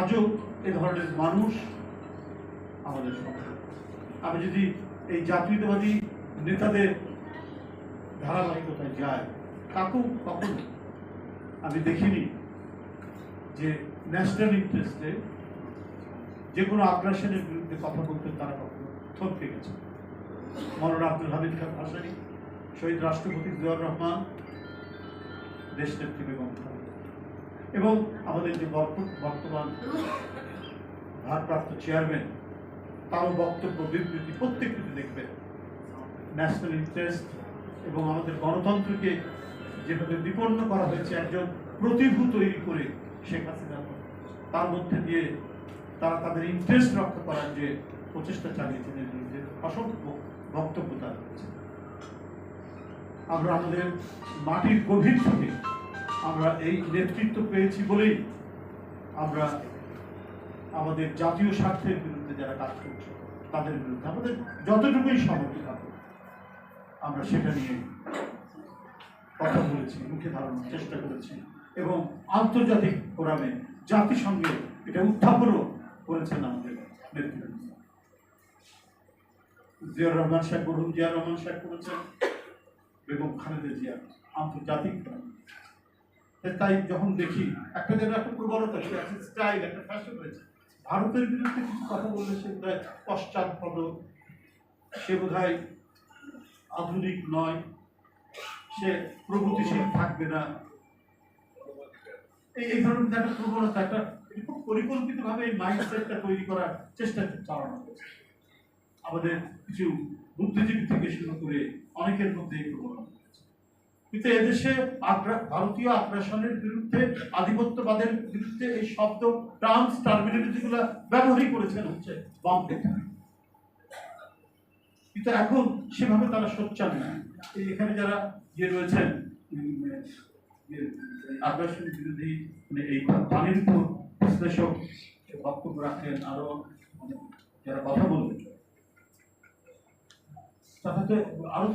আজও এ ধরনের মানুষ আমাদের সঙ্গে। আমি যদি এই জাতীয়তাবাদী নেতাদের ধারাবাহিকতায় যায় কাকু কখনো আমি দেখিনি যে ন্যাশনাল ইন্টারেস্টে যে কোনো আগ্রাসনের বিরুদ্ধে কথা বলতে তারা কখনো থমকে গেছে। মৌলানা আব্দুল হামিদ খান ভাসানি, শহীদ রাষ্ট্রপতি জিয়াউর রহমান দেশ নেত্রী বেগম খালেদা এবং আমাদের যে বর্ত- বর্তমান ভারপ্রাপ্ত চেয়ারম্যান, তারও বক্তব্য, বিবৃতি প্রত্যেকটিতে দেখবেন। ন্যাশনাল ইন্টারেস্ট এবং আমাদের গণতন্ত্রকে যেভাবে বিপন্ন করা হয়েছে একজন প্রতিভূ তৈরি করে শেখ হাসিনা, তার মধ্যে দিয়ে তারা তাদের ইন্টারেস্ট রক্ষা করার যে প্রচেষ্টা চালিয়েছেন, এর বিরুদ্ধে অসংখ্য বক্তব্য তার আমরা আমাদের মাটির গভীর থেকে আমরা এই নেতৃত্ব পেয়েছি বলেই আমরা আমাদের জাতীয় স্বার্থের বিরুদ্ধে যারা কাজ করছে, তাদের বিরুদ্ধে আমাদের যতটুকুই সামর্থ্য থাকে আমরা সেটা নিয়ে কথা বলেছি, মুখে ধারণার চেষ্টা করেছি এবং আন্তর্জাতিক ফোরামে জাতিসংঘে এটা উত্থাপনও করেছেন আমাদের নেতৃত্ব। জিয়াউর রহমান শেখ মরহুম জিয়া রহমান শেখ করেছেন, বেগম খালেদা জিয়া আন্তর্জাতিক তাই যখন দেখি, একটা যেন একটা প্রবণতা সে আছে স্টাইল একটা ফ্যাশন রয়েছে। ভারতের বিরুদ্ধে কিছু কথা বললে সে বোধ হয় পশ্চাৎপদ, সে বোধ হয় আধুনিক নয়, সে প্রগতিশীল থাকবে না। এই এই ধরনের একটা প্রবণতা, একটা খুব পরিকল্পিতভাবে এই মাইন্ডসেটটা তৈরি করার চেষ্টা চালানো হয়েছে আমাদের কিছু বুদ্ধিজীবী থেকে শুরু করে অনেকের মধ্যে এই প্রবণতা। কিন্তু এদেশে ভারতীয় আগ্রাসনের বিরুদ্ধে আধিপত্যবাদের বিরুদ্ধে এই শব্দ ট্রান্স টার্মিনেটিভগুলো ব্যবহারই করেছেন হচ্ছে বামপন্থী। কিন্তু এখন সেভাবে তারা সোচ্চার না। এখানে যারা ইয়ে রয়েছেন ইয়ে, আগ্রাসন বিরোধী মানে এই পানির বিশ্লেষক বক্তব্য রাখেন আরও যারা কথা বলবেন। তাতে তো আরও